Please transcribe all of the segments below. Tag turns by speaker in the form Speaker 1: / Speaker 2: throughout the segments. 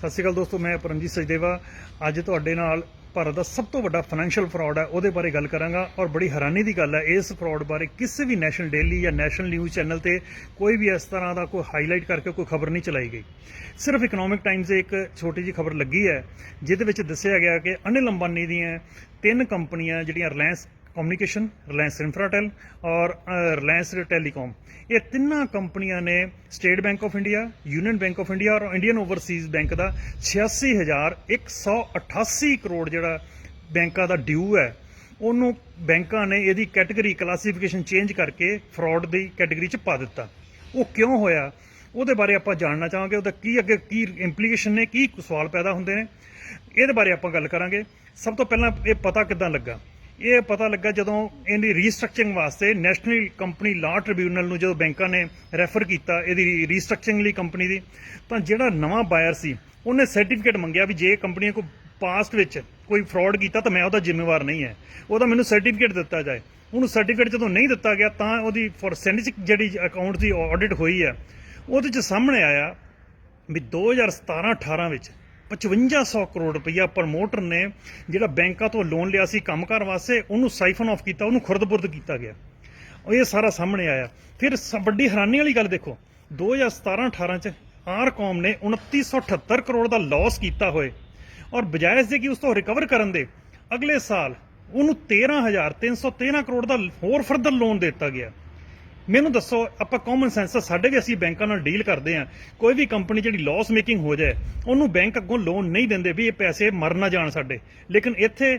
Speaker 1: ਸਤਿ ਸ਼੍ਰੀ ਅਕਾਲ ਦੋਸਤੋ, ਮੈਂ ਪਰਮਜੀਤ ਸਜਦੇਵਾ ਅੱਜ ਤੁਹਾਡੇ ਨਾਲ ਭਾਰਤ ਦਾ ਸਭ ਤੋਂ ਵੱਡਾ ਫਾਈਨੈਂਸ਼ੀਅਲ ਫਰਾਡ ਹੈ, ਉਹਦੇ ਬਾਰੇ ਗੱਲ ਕਰਾਂਗਾ ਔਰ ਬੜੀ ਹੈਰਾਨੀ ਦੀ ਗੱਲ ਹੈ, ਇਸ ਫਰਾਡ ਬਾਰੇ ਕਿਸੇ ਵੀ ਨੈਸ਼ਨਲ ਡੇਲੀ ਜਾਂ ਨੈਸ਼ਨਲ ਨਿਊਜ਼ ਚੈਨਲ ਤੇ ਕੋਈ ਵੀ ਇਸ ਤਰ੍ਹਾਂ ਦਾ ਕੋਈ ਹਾਈਲਾਈਟ ਕਰਕੇ ਕੋਈ ਖਬਰ ਨਹੀਂ ਚਲਾਈ ਗਈ। ਸਿਰਫ ਇਕਨੋਮਿਕ ਟਾਈਮਜ਼ ਦੇ ਇੱਕ ਛੋਟੀ ਜਿਹੀ ਖਬਰ ਲੱਗੀ ਹੈ, ਜਿਹਦੇ ਵਿੱਚ ਦੱਸਿਆ ਗਿਆ ਕਿ ਅਨਿਲ ਅੰਬਾਨੀ ਦੀਆਂ ਤਿੰਨ ਕੰਪਨੀਆਂ, ਜਿਹੜੀਆਂ ਰਿਲਾਇੰਸ ਕਮਿਊਨੀਕੇਸ਼ਨ ਰਿਲਾਇੰਸ ਇਨਫਰਾਟੈਲ ਔਰ ਰਿਲਾਇੰਸ ਟੈਲੀਕਾਮ ਇਹ ਤਿੰਨਾਂ ਕੰਪਨੀਆਂ ਨੇ State Bank of India Union Bank of India ਔਰ ਇੰਡੀਅਨ ਓਵਰਸੀਜ਼ ਬੈਂਕ ਦਾ 86188 ਕਰੋੜ ਜਿਹੜਾ ਬੈਂਕਾਂ ਦਾ ਡਿਊ ਹੈ, ਉਹਨੂੰ ਬੈਂਕਾਂ ਨੇ ਇਹਦੀ ਕੈਟਾਗਰੀ ਕਲਾਸੀਫਿਕੇਸ਼ਨ ਚੇਂਜ ਕਰਕੇ ਫਰਾਡ ਦੀ ਕੈਟਾਗਰੀ 'ਚ ਪਾ ਦਿੱਤਾ। ਉਹ ਕਿਉਂ ਹੋਇਆ? ਉਹਦੇ ਬਾਰੇ ਆਪਾਂ ਜਾਣਨਾ ਚਾਹਾਂਗੇ, ਉਹਦਾ ਕੀ ਅੱਗੇ ਕੀ ਇੰਪਲੀਕੇਸ਼ਨ ਨੇ, ਕੀ ਸਵਾਲ ਪੈਦਾ ਹੁੰਦੇ ਨੇ, ਇਹਦੇ ਬਾਰੇ ਆਪਾਂ ਗੱਲ ਕਰਾਂਗੇ। ਸਭ ਤੋਂ ਪਹਿਲਾਂ ਇਹ ਪਤਾ ਕਿੱਦਾਂ ਲੱਗਾ? ਇਹ ਪਤਾ ਲੱਗਾ ਜਦੋਂ ਇਹਦੀ ਰੀਸਟਰਕਚਰਿੰਗ ਵਾਸਤੇ ਨੈਸ਼ਨਲ ਕੰਪਨੀ ਲਾਅ ਟ੍ਰਿਬਿਊਨਲ ਨੂੰ ਜਦੋਂ ਬੈਂਕਾਂ ਨੇ ਰੈਫਰ ਕੀਤਾ ਇਹਦੀ ਰੀਸਟਰਕਚਰਿੰਗ ਲਈ ਕੰਪਨੀ ਦੀ, ਤਾਂ ਜਿਹੜਾ ਨਵਾਂ ਬਾਇਰ ਸੀ, ਉਹਨੇ ਸਰਟੀਫਿਕੇਟ ਮੰਗਿਆ ਵੀ ਜੇ ਕੰਪਨੀ ਕੋ ਪਾਸਟ ਵਿੱਚ ਕੋਈ ਫਰਾਡ ਕੀਤਾ ਤਾਂ ਮੈਂ ਉਹਦਾ ਜ਼ਿੰਮੇਵਾਰ ਨਹੀਂ ਹੈ। ਉਹਦਾ ਮੈਨੂੰ ਸਰਟੀਫਿਕੇਟ ਦਿੱਤਾ ਜਾਏ। ਉਹਨੂੰ ਸਰਟੀਫਿਕੇਟ ਜਦੋਂ ਨਹੀਂ ਦਿੱਤਾ ਗਿਆ ਤਾਂ ਉਹਦੀ ਫੋਰਸੈਂਸਿਕ ਜਿਹੜੀ ਅਕਾਊਂਟ ਦੀ ਆਡਿਟ ਹੋਈ ਹੈ, ਉਹਦੇ ਚ ਸਾਹਮਣੇ ਆਇਆ ਵੀ 2017-18 ਵਿੱਚ 5500 ਕਰੋੜ ਰੁਪਈਆ ਪ੍ਰਮੋਟਰ ਨੇ ਜਿਹੜਾ ਬੈਂਕਾਂ ਤੋਂ ਲੋਨ ਲਿਆ ਸੀ ਕੰਮਕਾਰ ਵਾਸਤੇ, ਉਹਨੂੰ ਸਾਈਫਨ ਆਫ ਕੀਤਾ, ਉਹਨੂੰ ਖੁਰਦ-ਬੁਰਦ ਕੀਤਾ ਗਿਆ। ਉਹ ਇਹ ਸਾਰਾ ਸਾਹਮਣੇ ਆਇਆ। ਫਿਰ ਸ- ਵੱਡੀ ਹੈਰਾਨੀ ਵਾਲੀ ਗੱਲ ਦੇਖੋ। 2017-18 ਚ ਆਰ ਕੌਮ ਨੇ 2978 ਕਰੋੜ ਦਾ ਲਾਸ ਕੀਤਾ ਹੋਏ। ਔਰ ਬਜਾਏ ਇਸ ਦੇ ਕਿ ਉਸ ਤੋਂ ਰਿਕਵਰ ਕਰਨ ਦੇ, ਅਗਲੇ ਸਾਲ ਉਹਨੂੰ 13313 ਕਰੋੜ ਦਾ ਹੋਰ ਫਰਦਰ ਲੋਨ ਦਿੱਤਾ ਗਿਆ। ਮੈਨੂੰ ਦੱਸੋ, ਆਪਾਂ ਕਾਮਨ ਸੈਂਸ ਸਾਡੇ ਵੀ ਅਸੀਂ ਬੈਂਕਾਂ ਨਾਲ ਡੀਲ ਕਰਦੇ ਆ ਕੋਈ ਵੀ ਕੰਪਨੀ ਜਿਹੜੀ ਲਾਸ ਮੇਕਿੰਗ ਹੋ ਜਾਏ, ਉਹਨੂੰ ਬੈਂਕ ਅੱਗੋਂ ਲੋਨ ਨਹੀਂ ਦਿੰਦੇ ਵੀ ਇਹ ਪੈਸੇ ਮਰ ਨਾ ਜਾਣ ਸਾਡੇ। ਲੇਕਿਨ ਇੱਥੇ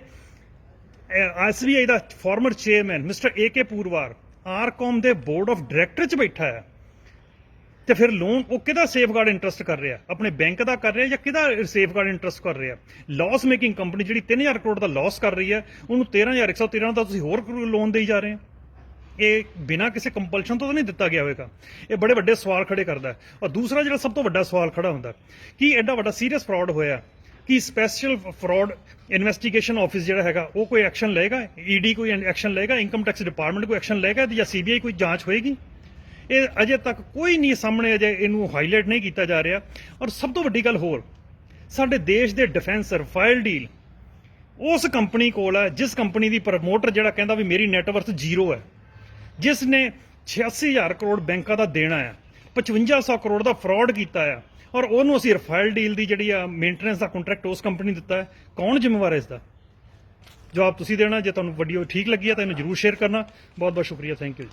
Speaker 1: ਐਸਬੀਆਈ ਦਾ former chairman mister AK Purwar RCom ਦੇ ਬੋਰਡ ਆਫ ਡਾਇਰੈਕਟਰ 'ਚ ਬੈਠਾ ਹੈ। ਤੇ ਫਿਰ ਲੋਨ ਉਹ ਕਿਹਦਾ ਸੇਫਗਾਰਡ ਇੰਟਰਸਟ ਕਰ ਰਿਹਾ? ਆਪਣੇ ਬੈਂਕ ਦਾ ਕਰ ਰਿਹਾ ਜਾਂ ਕਿਹਦਾ ਸੇਫਗਾਰਡ ਇੰਟਰਸਟ ਕਰ ਰਿਹਾ? ਲਾਸ ਮੇਕਿੰਗ ਕੰਪਨੀ ਜਿਹੜੀ 3000 ਕਰੋੜ ਦਾ ਲਾਸ ਕਰ ਰਹੀ ਹੈ, ਉਹਨੂੰ 13113 ਦਾ ਤੁਸੀਂ ਹੋਰ ਲੋਨ ਦੇਈ ਜਾ ਰਹੇ ਹੋ। ਇਹ ਬਿਨਾਂ ਕਿਸੇ ਕੰਪਲਸ਼ਨ ਤੋਂ ਤਾਂ ਨਹੀਂ ਦਿੱਤਾ ਗਿਆ ਹੋਵੇਗਾ। ਇਹ ਬੜੇ ਵੱਡੇ ਸਵਾਲ ਖੜੇ ਕਰਦਾ ਔਰ ਦੂਸਰਾ ਜਿਹੜਾ ਸਭ ਤੋਂ ਵੱਡਾ ਸਵਾਲ ਖੜਾ ਹੁੰਦਾ ਕਿ ਐਡਾ ਵੱਡਾ ਸੀਰੀਅਸ ਫਰਾਡ ਹੋਇਆ? ਕਿ ਸਪੈਸ਼ਲ ਫਰਾਡ ਇਨਵੈਸਟੀਗੇਸ਼ਨ ਆਫਿਸ ਜਿਹੜਾ ਹੈਗਾ, ਉਹ ਕੋਈ ਐਕਸ਼ਨ ਲਏਗਾ? ਈਡੀ ਕੋਈ ਐਕਸ਼ਨ ਲਏਗਾ? ਇਨਕਮ ਟੈਕਸ ਡਿਪਾਰਟਮੈਂਟ ਕੋਈ ਐਕਸ਼ਨ ਲਏਗਾ ਜਾਂ ਸੀਬੀਆਈ ਕੋਈ ਜਾਂਚ ਹੋਏਗੀ? ਇਹ ਅਜੇ ਤੱਕ ਕੋਈ ਨਹੀਂ ਸਾਹਮਣੇ ਅਜੇ ਇਹਨੂੰ ਹਾਈਲਾਈਟ ਨਹੀਂ ਕੀਤਾ ਜਾ ਰਿਹਾ। ਔਰ ਸਭ ਤੋਂ ਵੱਡੀ ਗੱਲ ਹੋਰ, ਸਾਡੇ ਦੇਸ਼ ਦੇ ਡਿਫੈਂਸਰ ਰਫਾਇਲ ਡੀਲ ਉਸ ਕੰਪਨੀ ਕੋਲ ਹੈ, ਜਿਸ ਕੰਪਨੀ ਦੀ ਪ੍ਰਮੋਟਰ ਜਿਹੜਾ ਕਹਿੰਦਾ ਵੀ ਮੇਰੀ ਨੈਟਵਰਥ ਜ਼ੀਰੋ ਹੈ। ਜਿਸ ਨੇ 86000 ਕਰੋੜ ਬੈਂਕਾਂ ਦਾ ਦੇਣਾ ਹੈ 5500 ਕਰੋੜ ਦਾ ਫਰਾਡ ਕੀਤਾ ਆ ਔਰ ਉਹਨੂੰ ਅਸੀਂ ਰਫਾਇਲ ਡੀਲ ਦੀ ਜਿਹੜੀ ਆ ਮੇਨਟੇਨੈਂਸ ਦਾ ਕੰਟਰੈਕਟ ਉਸ ਕੰਪਨੀ ਦਿੱਤਾ ਹੈ, ਕੌਣ ਜ਼ਿੰਮੇਵਾਰ ਹੈ ਇਸ ਦਾ? ਜਵਾਬ ਤੁਸੀਂ ਦੇਣਾ, ਜੇ ਤੁਹਾਨੂੰ ਵੀਡੀਓ ਠੀਕ ਲੱਗੀ ਹੈ ਤਾਂ ਇਹਨੂੰ ਜਰੂਰ ਸ਼ੇਅਰ ਕਰਨਾ। ਬਹੁਤ ਬਹੁਤ ਸ਼ੁਕਰੀਆ ਥੈਂਕ ਯੂ